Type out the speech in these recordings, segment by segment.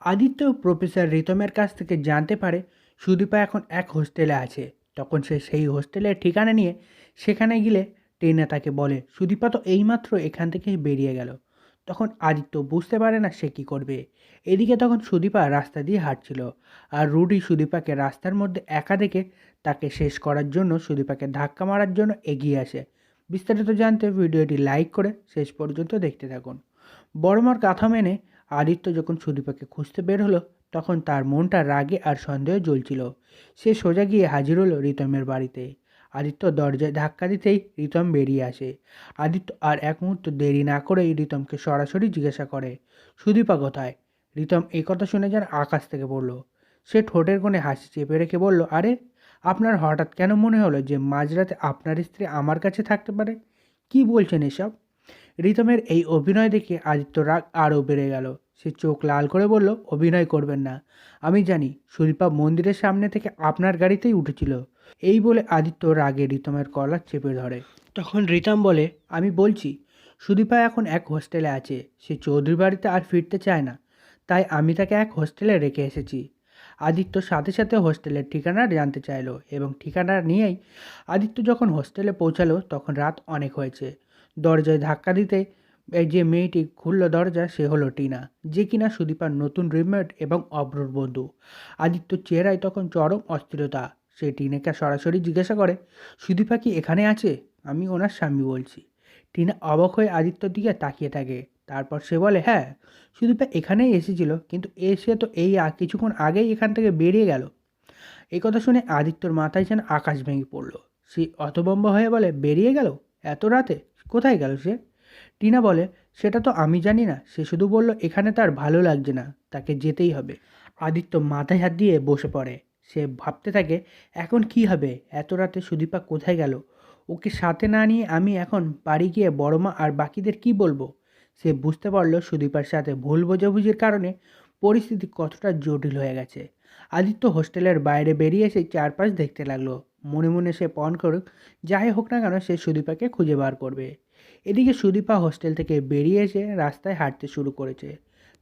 Aditya professor রিতমের কাছ থেকে জানতে পারে সুদীপা এখন এক হোস্টেলে আছে। তখন সে সেই হোস্টেলের ঠিকানা নিয়ে সেখানে গেলে টেনা তাকে বলে, সুদীপা তো এইমাত্র এখান থেকেই বেরিয়ে গেল। তখন আদিত্য বুঝতে পারে না সে কী করবে। এদিকে তখন সুদীপা রাস্তা দিয়ে হাঁটছিল আর রুডি সুদীপাকে রাস্তার মধ্যে একা দেখে তাকে শেষ করার জন্য, সুদীপাকে ধাক্কা মারার জন্য এগিয়ে আসে। বিস্তারিত জানতে ভিডিওটি লাইক করে শেষ পর্যন্ত দেখতে থাকুন। বড়মার কথা মেনে আদিত্য যখন সুদীপাকে খুঁজতে বের হলো, তখন তার মনটা রাগে আর সন্দেহে জ্বলছিল। সে সোজা গিয়ে হাজির হলো রিতমের বাড়িতে। আদিত্য দরজায় ধাক্কা দিতেই রিতম বেরিয়ে আসে। আদিত্য আর এক মুহূর্ত দেরি না করেই রিতমকে সরাসরি জিজ্ঞাসা করে, সুদীপা কোথায়? রিতম এই কথা শুনে যেন আকাশ থেকে পড়ল। সে ঠোঁটের কোণে হাসি চেপে রেখে বলল, আরে, আপনার হঠাৎ কেন মনে হলো যে মাঝরাতে আপনার স্ত্রী আমার কাছে থাকতে পারে? কি বলছেন এসব? রিতমের এই অভিনয় দেখে আদিত্য রাগ আরও বেড়ে গেল। সে চোখ লাল করে বলল, অভিনয় করবেন না। আমি জানি, সুদীপা মন্দিরের সামনে থেকে আপনার গাড়িতেই উঠেছিল। এই বলে আদিত্য রাগে রিতমের কলার চেপে ধরে। তখন রিতম বলে, আমি বলছি, সুদীপা এখন এক হোস্টেলে আছে। সে চৌধুরী বাড়িতে আর ফিরতে চায় না। তাই আমি তাকে এক হোস্টেলে রেখে এসেছি। আদিত্য সাথে সাথে হোস্টেলের ঠিকানা জানতে চাইলো এবং ঠিকানা নিয়েই আদিত্য যখন হোস্টেলে পৌঁছালো, তখন রাত অনেক হয়েছে। দরজায় ধাক্কা দিতে এই যে মেয়েটি খুলল দরজা সে হলো টিনা। যে কিনা সুদীপার নতুন রিমেট এবং অব্রর বন্ধু। আদিত্য চেহারায় তখন চরম অস্থিরতা। সে টিনাকে সরাসরি জিজ্ঞাসা করে, সুদীপা কি এখানে আছে? আমি ওনার স্বামী বলছি। টিনা অবাক হয়ে আদিত্যর দিকে তাকিয়ে থাকে। তারপর সে বলে হ্যাঁ সুদীপা এখানেই এসেছিল, কিন্তু এসে তো এই কিছুক্ষণ আগেই এখান থেকে বেরিয়ে গেল। এই কথা শুনে আদিত্যর মাথায় যেন আকাশ ভেঙে পড়ল। সে অতবম্ব হয়ে বলে, বেরিয়ে গেল? এত রাতে? কোথায় গেল সে? টিনা বলে, সেটা তো আমি জানি না। সে শুধু বলল, এখানে তার ভালো লাগছে না। তাকে যেতেই হবে। আদিত্য মাথায় হাত দিয়ে বসে পড়ে। সে ভাবতে থাকে, এখন কি হবে? এত রাতে সুদীপা কোথায় গেল? ওকে সাথে না নিয়ে আমি এখন বাড়ি গিয়ে বড়মা আর বাকিদের কি বলব? সে বুঝতে পারল সুদীপার সাথে ভুল বোঝাবুঝির কারণে পরিস্থিতি কতটা জটিল হয়ে গেছে। আদিত্য হোস্টেলের বাইরে বেরিয়ে এসে চারপাশ দেখতে লাগল। মনে মনে সে পণ করুক, যাই হোক না কেন সে সুদীপাকে খুঁজে বার করবে। এদিকে সুদীপা হোস্টেল থেকে বেরিয়ে এসে রাস্তায় হাঁটতে শুরু করেছে।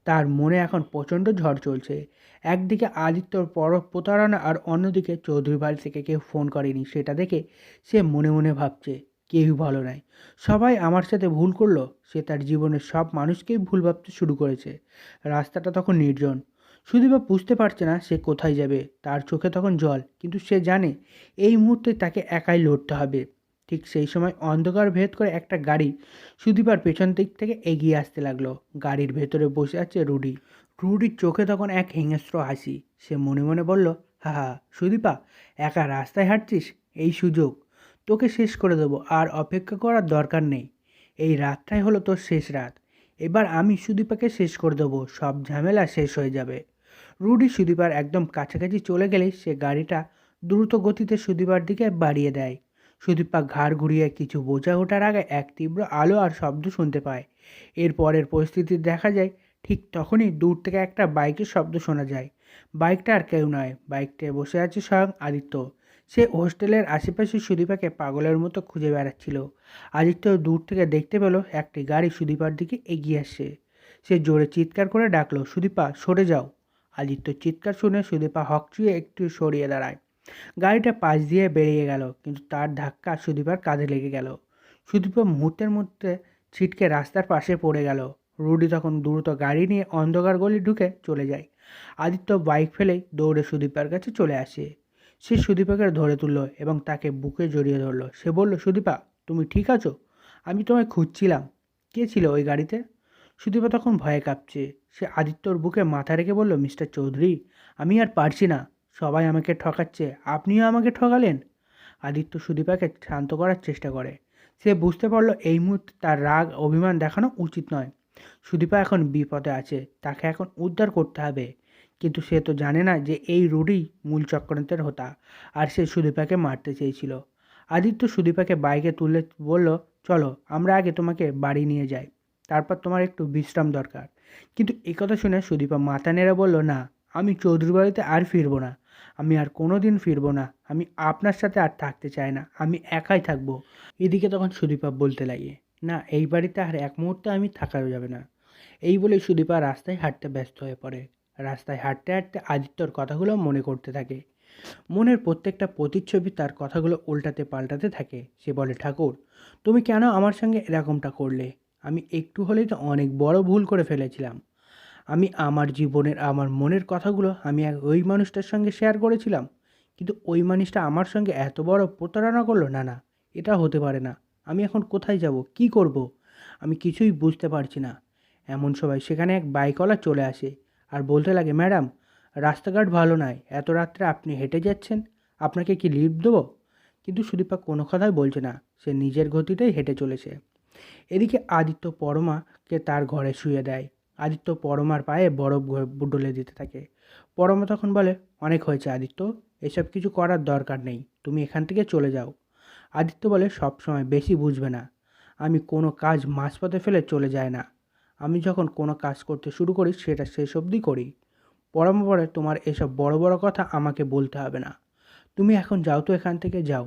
তার মনে এখন প্রচণ্ড ঝড় চলছে। একদিকে আদিত্যর পর প্রতারণা আর অন্যদিকে চৌধুরী বাড়ি থেকে কেউ ফোন করেনি, সেটা দেখে সে মনে মনে ভাবছে, কেউই ভালো নাই। সবাই আমার সাথে ভুল করল? সে তার জীবনের সব মানুষকেই ভুল ভাবতে শুরু করেছে। রাস্তাটা তখন নির্জন। সুদীপা বুঝতে পারছে না সে কোথায় যাবে, তার চোখে তখন জল, কিন্তু সে জানে এই মুহূর্তে তাকে একাই লড়তে হবে। ঠিক সেই সময় অন্ধকার ভেদ করে একটা গাড়ি সুদীপার পেছন দিক থেকে এগিয়ে আসতে লাগল। গাড়ির ভেতরে বসে আছে রুডি। রুডির চোখে তখন এক হিংস্র হাসি। সে মনে মনে বলল, হা হা, সুদীপা, একা রাস্তায় হাঁটছিস? এই সুযোগ তোকে শেষ করে দেবো, আর অপেক্ষা করার দরকার নেই। এই রাতটাই হলো তোর শেষ রাত। এবার আমি সুদীপাকে শেষ করে দেবো, সব ঝামেলা শেষ হয়ে যাবে। রুডি সুদীপার একদম কাছাকাছি চলে গেলে সে গাড়িটা দ্রুত গতিতে সুদীপার দিকে বাড়িয়ে দেয়। সুদীপা ঘাড় ঘুরিয়ে কিছু বোঝা ওঠার আগে এক তীব্র আলো আর শব্দ শুনতে পায়। এরপরের পরিস্থিতি দেখা যায়, ঠিক তখনই দূর থেকে একটা বাইকের শব্দ শোনা যায়। বাইকটা আর কেউ নয় বাইকটায় বসে আছে স্বয়ং আদিত্য। সে হোস্টেলের আশেপাশে সুদীপাকে পাগলের মতো খুঁজে বেড়াচ্ছিল। আদিত্য দূর থেকে দেখতে পেল একটি গাড়ি সুদীপার দিকে এগিয়ে আসছে। সে জোরে চিৎকার করে ডাকলো, সুদীপা, সরে যাও। আদিত্য চিৎকার শুনে সুদীপা হকচুয়ে একটু সরিয়ে দাঁড়ায়। গাড়িটা পাশ দিয়ে বেরিয়ে গেল, কিন্তু তার ধাক্কা সুদীপার কাঁধে লেগে গেল। সুদীপা মুহূর্তের মধ্যে ছিটকে রাস্তার পাশে পড়ে গেল। রুডি তখন দ্রুত গাড়ি নিয়ে অন্ধকার গলি ঢুকে চলে যায়। আদিত্য বাইক ফেলেই দৌড়ে সুদীপার কাছে চলে আসে। সে সুদীপাকে ধরে তুললো এবং তাকে বুকে জড়িয়ে ধরলো। সে বলল, সুদীপা, তুমি ঠিক আছো? আমি তোমায় খুঁজছিলাম। কে ছিল ওই গাড়িতে? সুদীপা তখন ভয়ে কাঁপছে। সে আদিত্যর বুকে মাথা রেখে বলল, মিস্টার চৌধুরী, আমি আর পারছি না। সবাই আমাকে ঠকাচ্ছে। আপনিও আমাকে ঠকালেন? আদিত্য সুদীপাকে শান্ত করার চেষ্টা করে। সে বুঝতে পারল, এই মুহূর্তে তার রাগ, অভিমান দেখানো উচিত নয়। সুদীপা এখন বিপদে আছে। তাকে এখন উদ্ধার করতে হবে। কিন্তু সে তো জানে না যে এই রুডি মূল চক্রান্তের হোতা, আর সে সুদীপাকে মারতে চেয়েছিল। আদিত্য সুদীপাকে বাইকে তুলে বলল, চলো, আমরা আগে তোমাকে বাড়ি নিয়ে যাই। তারপর তোমার একটু বিশ্রাম দরকার। কিন্তু একথা শুনে সুদীপা মাথা নেড়ে বলল, না, আমি চৌধুরী বাড়িতে আর ফিরবো না। আমি আর কোনো দিন ফিরবো না। আমি আপনার সাথে আর থাকতে চাই না। আমি একাই থাকব। এদিকে তখন সুদীপা বলতে লাগে না, এই বাড়িতে আর এক মুহূর্তে আমি থাকা যাবে না। এই বলে সুদীপা রাস্তায় হাঁটতে ব্যস্ত হয়ে পড়ে। রাস্তায় হাঁটতে হাঁটতে আদিত্যর কথাগুলো মনে করতে থাকে। মনের প্রত্যেকটা প্রতিচ্ছবি তার কথাগুলো উল্টাতে পাল্টাতে থাকে। সে বলে, ঠাকুর, তুমি কেন আমার সঙ্গে এরকমটা করলে? আমি একটু হলেই তো অনেক বড় ভুল করে ফেলেছিলাম। আমি আমার জীবনের, আমার মনের কথাগুলো আমি এক ওই মানুষটার সঙ্গে শেয়ার করেছিলাম। কিন্তু ওই মানুষটা আমার সঙ্গে এত বড় প্রতারণা করল, না না, এটা হতে পারে না। আমি এখন কোথায় যাব? কি করব? আমি কিছুই বুঝতে পারছি না। এমন সবাই সেখানে এক বাইকওয়ালা চলে আসে আর বলতে লাগে, ম্যাডাম, রাস্তাঘাট ভালো নয়। এত রাত্রে আপনি হেঁটে যাচ্ছেন। আপনাকে কি লিফট দেবো? কিন্তু সুদীপা কোনো কথাই বলছে না। সে নিজের গতিতেই হেঁটে চলেছে। এদিকে আদিত্য পরমাকে তার ঘরে শুয়ে দেয়। আদিত্য পরমার পায়ে বরফ ডলে দিতে থাকে। পরমা তখন বলে, অনেক হয়েছে আদিত্য, এসব কিছু করার দরকার নেই, তুমি এখান থেকে চলে যাও। আদিত্য বলে, সব সময় বেশি বুঝবে না, আমি কোনো কাজ মাঝপথে ফেলে চলে যায় না। আমি যখন কোনো কাজ করতে শুরু করি, সেটা শেষ অবধি করি। পরমা বলে, তোমার এসব বড় বড় কথা আমাকে বলতে হবে না। তুমি এখন যাও তো এখান থেকে যাও।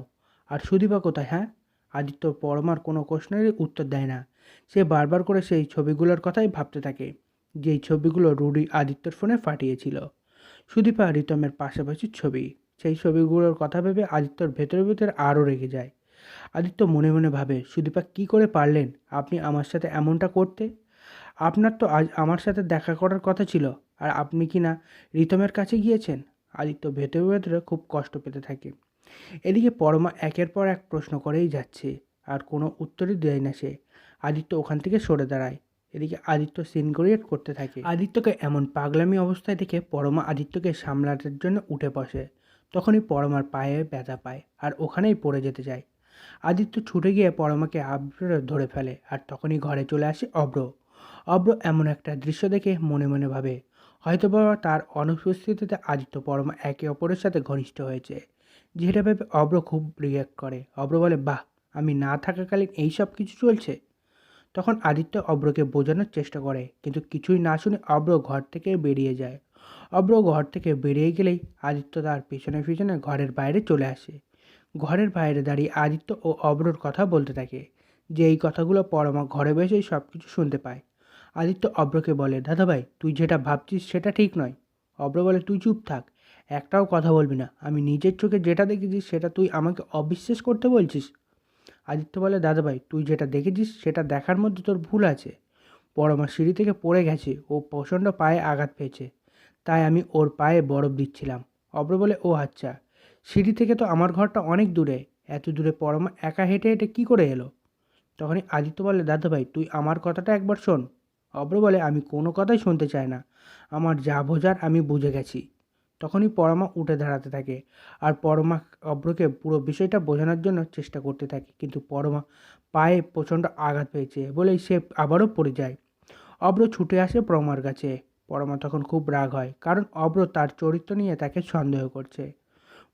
আর সুদীপা কোথায় হ্যাঁ? আদিত্য পরমার কোনো প্রশ্নেরই উত্তর দেয় না। সে বারবার করে সেই ছবিগুলোর কথাই ভাবতে থাকে, যেই ছবিগুলো রুডি আদিত্যর ফোনে ফাটিয়েছিল। সুদীপা রিতমের পাশাপাশি ছবি, সেই ছবিগুলোর কথা ভেবে আদিত্যর ভেতরে ভেতরে আরও রেগে যায়। আদিত্য মনে মনে ভাবে, সুদীপা, কি করে পারলেন? আপনি আমার সাথে এমনটা করতে? আপনার তো আজ আমার সাথে দেখা করার কথা ছিল, আর আপনি কি না রিতমের কাছে গিয়েছেন? আদিত্য ভেতরে ভেতরে খুব কষ্ট পেতে থাকে। এদিকে পরমা একের পর এক প্রশ্ন করেই যাচ্ছে, আর কোনো উত্তরই দেয় না সে। আদিত্য ওখান থেকে সরে দাঁড়ায়। এদিকে আদিত্য সিন ক্রিয়েট করতে থাকে। আদিত্যকে এমন পাগলামি অবস্থায় দেখে পরমা আদিত্যকে সামলানোর জন্য উঠে বসে। তখনই পরমার পায়ে ব্যথা পায়, আর ওখানেই পড়ে যেতে যায় আদিত্য ছুটে গিয়ে পরমাকে আবরে ধরে ফেলে, আর তখনই ঘরে চলে আসে অব্র অব্র এমন একটা দৃশ্য দেখে মনে মনে ভাবে হয়তো বাবা তার অনুপস্থিতিতে আদিত্য পরমা একে অপরের সাথে ঘনিষ্ঠ হয়েছে। যেটা ভেবে অব্র খুব রিয়াক্ট করে। অব্র বলে, বাহ, আমি না থাকাকালীন এই সব কিছু চলছে? তখন আদিত্য অব্রকে বোঝানোর চেষ্টা করে, কিন্তু কিছুই না শুনে অব্র ঘর থেকে বেরিয়ে যায়। অব্র ঘর থেকে বেরিয়ে গেলেই আদিত্য তার পিছনে পিছনে ঘরের বাইরে চলে আসে। ঘরের বাইরে দাঁড়িয়ে আদিত্য ও অব্রর কথা বলতে থাকে, যে এই কথাগুলো পরমা ঘরে বসেই সব কিছু শুনতে পায়। আদিত্য অব্রকে বলে, দাদাভাই, তুই যেটা ভাবছিস সেটা ঠিক নয়। অব্র বলে, তুই চুপ থাক একটাও কথা বলবি না। আমি নিজের চোখে যেটা দেখেছি সেটা তুই আমাকে অবিশ্বাস করতে বলছিস। আদিত্য বলে দাদাভাই তুই যেটা দেখেছিস সেটা দেখার মধ্যে তোর ভুল আছে। পরমা সিঁড়ি থেকে পড়ে গেছে, ও প্রচণ্ড পায়ে আঘাত পেয়েছে। তাই আমি ওর পায়ে বরফ দিচ্ছিলাম। অব্র বলে, ও আচ্ছা সিঁড়ি থেকে তো আমার ঘরটা অনেক দূরে। এত দূরে পরমা একা হেঁটে হেঁটে কী করে এলো? তখনই আদিত্য বলে দাদাভাই তুই আমার কথাটা একবার শোন। অব্র বলে, আমি কোনো কথাই শুনতে চাই না। আমার যা বোঝার আমি বুঝে গেছি। তখনই পরমা উঠে দাঁড়াতে থাকে আর পরমা অব্রকে পুরো বিষয়টা বোঝানোর জন্য চেষ্টা করতে থাকে। কিন্তু পরমা পায়ে প্রচণ্ড আঘাত পেয়েছে বলেই সে আবারও পড়ে যায়। অব্র ছুটে আসে পরমার কাছে। পরমা তখন খুব রাগ হয় কারণ অব্র তার চরিত্র নিয়ে তাকে সন্দেহ করছে।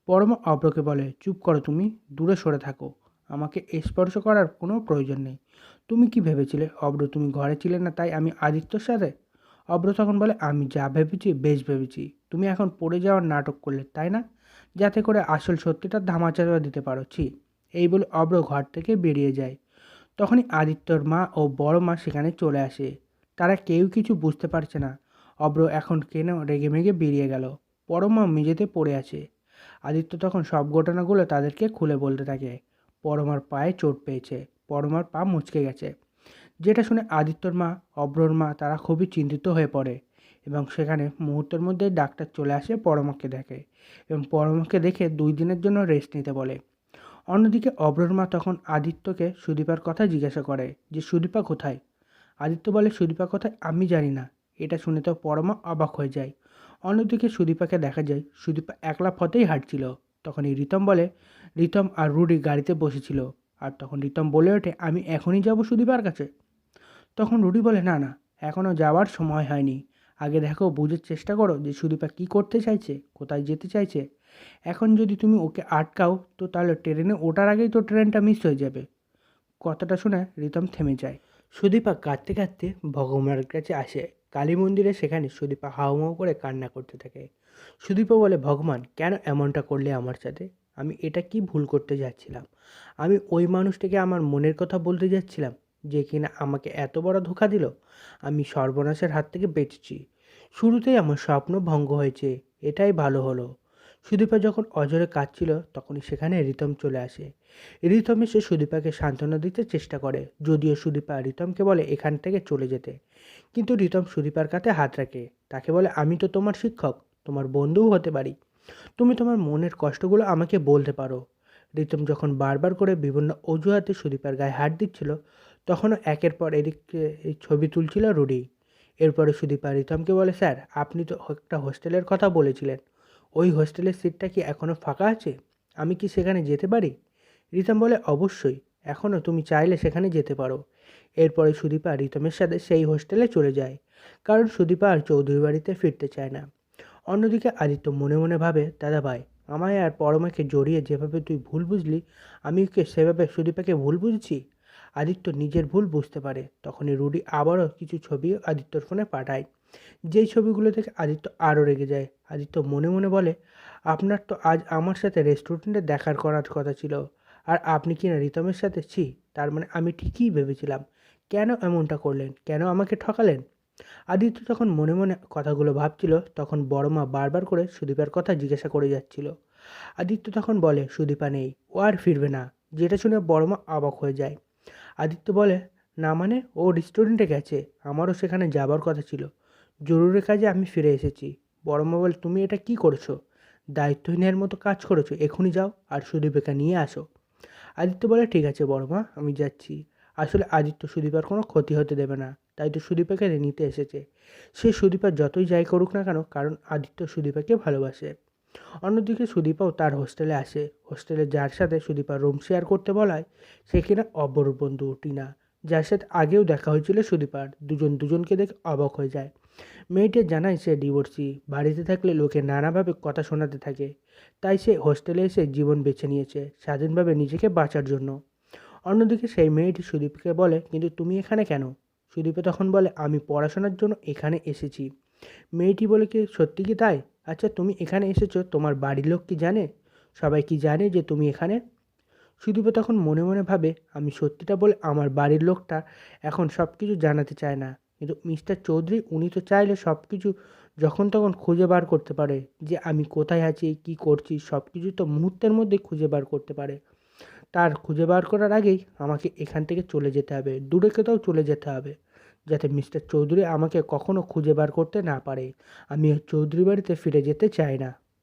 পরমা অব্রকে বলে, চুপ করো তুমি, দূরে সরে থাকো। আমাকে স্পর্শ করার কোনো প্রয়োজন নেই। তুমি কি ভেবেছিলে? অব্র তুমি ঘরে ছিলে না তাই আমি আদিত্যর সাথে? অব্র তখন বলে, আমি যা ভেবেছি বেশ ভেবেছি। তুমি এখন পড়ে যাওয়ার নাটক করলে, তাই না? যাতে করে আসল সত্যিটা ধামাচাপা দিতে পারো। ছি, এই বলে অব্র ঘর থেকে বেরিয়ে যায়। তখনই আদিত্যর মা ও বড় মা সেখানে চলে আসে। তারা কেউ কিছু বুঝতে পারছে না। অব্র এখন কেন রেগে মেগে বেরিয়ে গেল। বড় মা মেঝেতে পড়ে আছে। আদিত্য তখন সব ঘটনাগুলো তাদেরকে খুলে বলতে থাকে। পরমার পায়ে চোট পেয়েছে। পরমার পা মুচকে গেছে। যেটা শুনে আদিত্যর মা, অব্রর মা তারা খুবই চিন্তিত হয়ে পড়ে। এবং সেখানে মুহূর্তের মধ্যে ডাক্তার চলে আসে পরমাকে দেখে এবং পরমাকে দেখে দুই দিনের জন্য রেস্ট নিতে বলে। অন্যদিকে অব্রর মা তখন আদিত্যকে সুদীপার কথা জিজ্ঞাসা করে যে, সুদীপা কোথায়? আদিত্য বলে, সুদীপা কোথায় আমি জানি না। এটা শুনে তো পরমা অবাক হয়ে যায়। অন্যদিকে সুদীপাকে দেখা যায়, সুদীপা একলা পথেই হাঁটছিল। তখন এই রিতম বলে, রিতম আর রুডি গাড়িতে বসেছিল। আর তখন রিতম বলে ওঠে, আমি এখনই যাব সুদীপার কাছে? তখন রুডি বলে, না না এখনও যাওয়ার সময় হয়নি। আগে দেখো, বুঝের চেষ্টা করো যে সুদীপা কী করতে চাইছে, কোথায় যেতে চাইছে। এখন যদি তুমি ওকে আটকাও, তো তাহলে ট্রেনে ওঠার আগেই তো ট্রেনটা মিস হয়ে যাবে। কথাটা শুনে রিতম থেমে যায়। সুদীপা কাঁদতে কাঁদতে ভগবানের কাছে আসে। কালী মন্দিরে সেখানে সুদীপা হাউমাউ করে কান্না করতে থাকে। সুদীপা বলে, ভগবান, কেন এমনটা করলে আমার সাথে? আমি এটা কি ভুল করতে যাচ্ছিলাম? আমি ওই মানুষটাকে আমার মনের কথা বলতে যাচ্ছিলাম? যে কিনা আমাকে এত বড় ধোকা দিল, আমি সর্বনাশের হাত থেকে বেঁচেছি। শুরুতেই আমার স্বপ্ন ভঙ্গ হয়েছে, এটাই ভালো হলো। সুদীপা যখন অজরে কাঁদছিল, তখনই সেখানে রিতম চলে আসে। রিতম এসে সুদীপাকে সান্ত্বনা দিতে চেষ্টা করে, যদিও সুদীপা রিতমকে বলে এখান থেকে চলে যেতে। কিন্তু রিতম সুদীপার কাছে হাত রাখে, তাকে বলে, আমি তো তোমার শিক্ষক, তোমার বন্ধুও হতে পারি। তুমি তোমার মনের কষ্টগুলো আমাকে বলতে পারো। রিতম যখন বারবার করে বিভিন্ন অজুহাতে সুদীপার গায়ে হাত দিচ্ছিল তখনও একের পর এদিকে এই ছবি তুলছিল রুডি। এরপরে সুদীপা রিতমকে বলে, স্যার, আপনি তো একটা হোস্টেলের কথা বলেছিলেন। ওই হোস্টেলের সিটটা কি এখনও ফাঁকা আছে? আমি কি সেখানে যেতে পারি? রিতম বলে, অবশ্যই এখনও তুমি চাইলে সেখানে যেতে পারো। এরপরে সুদীপা রিতমের সাথে সেই হোস্টেলে চলে যায়, কারণ সুদীপা আর চৌধুরী বাড়িতে ফিরতে চায় না। অন্যদিকে আদিত্য মনে মনে ভাবে, দাদা ভাই, আমায় আর পরমাকে জড়িয়ে যেভাবে তুই ভুল বুঝলি, আমি ওকে সেভাবে সুদীপাকে ভুল বুঝছি? আদিত্য নিজের ভুল বুঝতে পারে। তখনই রুডি আবারও কিছু ছবি আদিত্যর ফোনে পাঠায়। যেই ছবিগুলো থেকে আদিত্য আরও রেগে যায়। আদিত্য মনে মনে বলে, আপনার তো আজ আমার সাথে রেস্টুরেন্টে দেখার করার কথা ছিল। আর আপনি কি না রিতমের সাথে? ছি, তার মানে আমি ঠিকই ভেবেছিলাম। কেন এমনটা করলেন? কেন আমাকে ঠকালেন? আদিত্য তখন মনে মনে কথাগুলো ভাবছিল। তখন বড় মা বারবার করে সুদীপার কথা জিজ্ঞাসা করে যাচ্ছিল। আদিত্য তখন বলে, সুদীপা নেই, ও আর ফিরবে না। যেটা শুনে বড় মা অবাক হয়ে যায়। আদিত্য বলে, না মানে ও রেস্টুরেন্টে গেছে। আমারও সেখানে যাবার কথা ছিল। জরুরি কাজে আমি ফিরে এসেছি। বড় মা বলে, তুমি এটা কি করেছ? দায়িত্বহীনের মতো কাজ করেছ। এখনই যাও আর সুদীপাকে নিয়ে আসো। আদিত্য বলে, ঠিক আছে বড় মা আমি যাচ্ছি। আসলে আদিত্য সুদীপার কোনো ক্ষতি হতে দেবে না। তাই তো সুদীপাকে নিতে এসেছে। সে সুদীপা যতই যাই করুক না কেন, কারণ আদিত্য সুদীপাকে ভালোবাসে। অন্যদিকে সুদীপাও তার হোস্টেলে আসে। হোস্টেলে যার সাথে সুদীপা রুম শেয়ার করতে বলায়, সে কিনা অপর বন্ধু টিনা, যার সাথে আগেও দেখা হয়েছিল সুদীপার। দুজন দুজনকে দেখে অবাক হয়ে যায়। মেয়েটি জানায় সে ডিভোর্সি বাড়িতে থাকলে লোকে নানাভাবে কথা শোনাতে থাকে। তাই সে হোস্টেলে এসে জীবন বেছে নিয়েছে, স্বাধীনভাবে নিজেকে বাঁচার জন্য। অন্যদিকে সেই মেয়েটি সুদীপকে বলে, কিন্তু তুমি এখানে কেন? সুদীপে তখন বলে, আমি পড়াশোনার জন্য এখানে এসেছি। মেয়েটি বলে কি সত্যি কি তাই? আচ্ছা তুমি এখানে এসেছ, তোমার বাড়ির লোক কি জানে? সবাই কি জানে যে তুমি এখানে? সুদীপে তখন মনে মনে ভাবে, আমি সত্যিটা বলে আমার বাড়ির লোকটা এখন সব কিছু জানাতে চায় না। কিন্তু মিস্টার চৌধুরী, উনি তো চাইলে সব কিছু যখন তখন খুঁজে বার করতে পারে যে আমি কোথায় আছি, কি করছি সব কিছু তো মুহূর্তের মধ্যে খুঁজে বার করতে পারে। তার খুঁজে বার করার আগেই আমাকে এখান থেকে চলে যেতে হবে, দূরে কোথাও চলে যেতে হবে। যাতে মিস্টার চৌধুরী আমাকে কখনো খুঁজে বার করতে না পারে। আমি চৌধুরী বাড়িতে ফিরে যেতে চাই না।